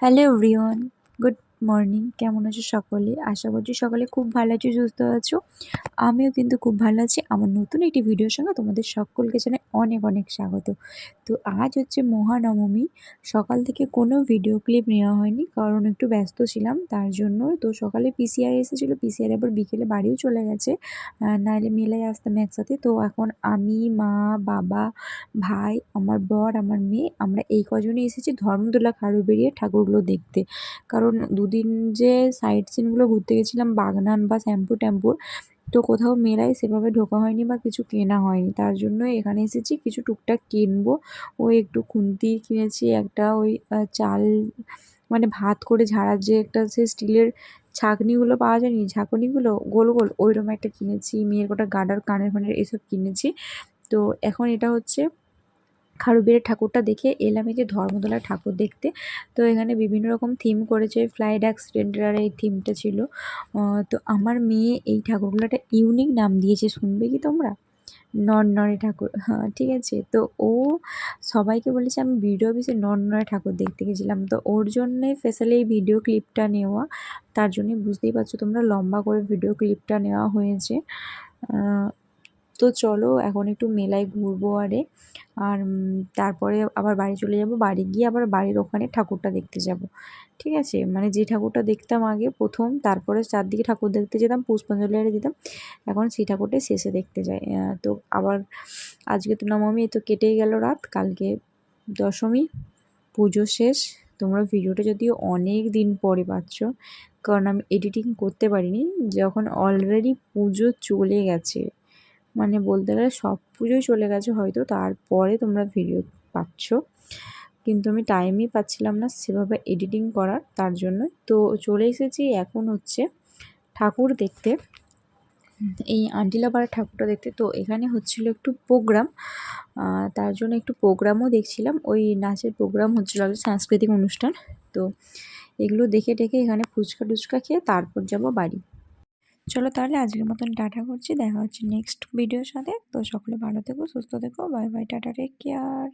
Hello everyone good morning. কেমন আছো সকলে? আশা করছি সকলে খুব ভালো আছো, সুস্থ আছো। আমিও কিন্তু খুব ভালো আছি। আমার নতুন একটি ভিডিওর সঙ্গে তোমাদের সকলকে জানাই অনেক অনেক স্বাগত। তো আজ হচ্ছে মহানবমী। সকাল থেকে কোনো ভিডিও ক্লিপ নেওয়া হয়নি, কারণ একটু ব্যস্ত ছিলাম, তার জন্য তো সকালে পিসিআর এসেছিল। পিসিআর আবার বিকেলে বাড়িও চলে গেছে। নাহলে মেলায় আসতাম একসাথে। তো এখন আমি, মা, বাবা, ভাই, আমার বর, আমার মেয়ে, আমরা এই কজনই এসেছি ধর্মতলা খারুবেড়িয়া ঠাকুরগুলো দেখতে। কারণ দুদিন যে সাইট সিনগুলো ঘুরতে গেছিলাম, বাগনান বা শ্যাম্পু ট্যাম্পুর, তো কোথাও মেলায় সেভাবে ঢোকা হয়নি বা কিছু কেনা হয়নি। তার জন্য এখানে এসেছি, কিছু টুকটাক কিনবো। ওই একটু খুন্তি কিনেছি, একটা ওই চাল মানে ভাত করে ঝাড়ার যে একটা সে স্টিলের ছাঁকনিগুলো পাওয়া যায়নি, ঝাঁকুনিগুলো, গোল গোল, ওইরকম একটা কিনেছি। মেয়ের গোটা গার্ডার কানের ফানের এসব কিনেছি। তো এখন এটা হচ্ছে খারুবের ঠাকুরটা দেখে এলাম এই যে ধর্মতলার ঠাকুর দেখতে। তো এখানে বিভিন্ন রকম থিম করেছে ফ্লাইট অ্যাক্সিডেন্টের এই থিমটা ছিল। তো আমার মেয়ে এই ঠাকুরগুলো একটা ইউনিক নাম দিয়েছে, শুনবে কি তোমরা? নরনরে ঠাকুর হ্যাঁ ঠিক আছে। তো ও সবাইকে বলেছে আমি ভিডিও অফিসে নরনরে ঠাকুর দেখতে গেছিলাম। তো ওর জন্যে স্পেশালি এই ভিডিও ক্লিপটা নেওয়া, তার জন্যে বুঝতেই পারছ তোমরা লম্বা করে ভিডিও ক্লিপটা নেওয়া হয়েছে। তো চলো এখন একটু মেলায় ঘুরবো আরে। আর তারপরে আবার বাড়ি চলে যাব। বাড়ি গিয়ে আবার বাড়ির ওখানে ঠাকুরটা দেখতে যাব। ঠিক আছে? মানে যে ঠাকুরটা দেখতাম আগে প্রথম, তারপরে চারদিকে ঠাকুর দেখতে যেতাম পুষ্পাঞ্জলি আরে দিতাম। এখন সেই ঠাকুরটাই শেষে দেখতে যাই। তো আবার আজকে তো নবমী তো কেটেই গেল রাত। কালকে দশমী, পুজো শেষ। তোমরা ভিডিওটা যদিও অনেক দিন পরে পাচ্ছ, কারণ আমি এডিটিং করতে পারিনি, যখন অলরেডি পুজো চলে গেছে। মানে বলতে গেলে সব পুজোই চলে গেছে হয়তো, তারপরে তোমরা ভিডিও পাচ্ছ। কিন্তু আমি টাইমই পাচ্ছিলাম না সেভাবে এডিটিং করার, তার জন্য তো চলে এসেছি এখন হচ্ছে ঠাকুর দেখতে। এই আন্টিলাপাড়ার ঠাকুরটা দেখতে। তো এখানে হচ্ছিল একটু প্রোগ্রাম তার জন্য একটু প্রোগ্রামও দেখছিলাম। ওই নাচের প্রোগ্রাম হচ্ছিল সাংস্কৃতিক অনুষ্ঠান। তো এগুলো দেখে টেখে এখানে ফুচকা টুচকা খেয়ে তারপর যাব বাড়ি। চলো তাহলে আজকের মতন টাটা করছি, দেখা হচ্ছে নেক্সট ভিডিওর সাথে। তো সকলে ভালো থেকো, সুস্থ থেকো bye bye tata take care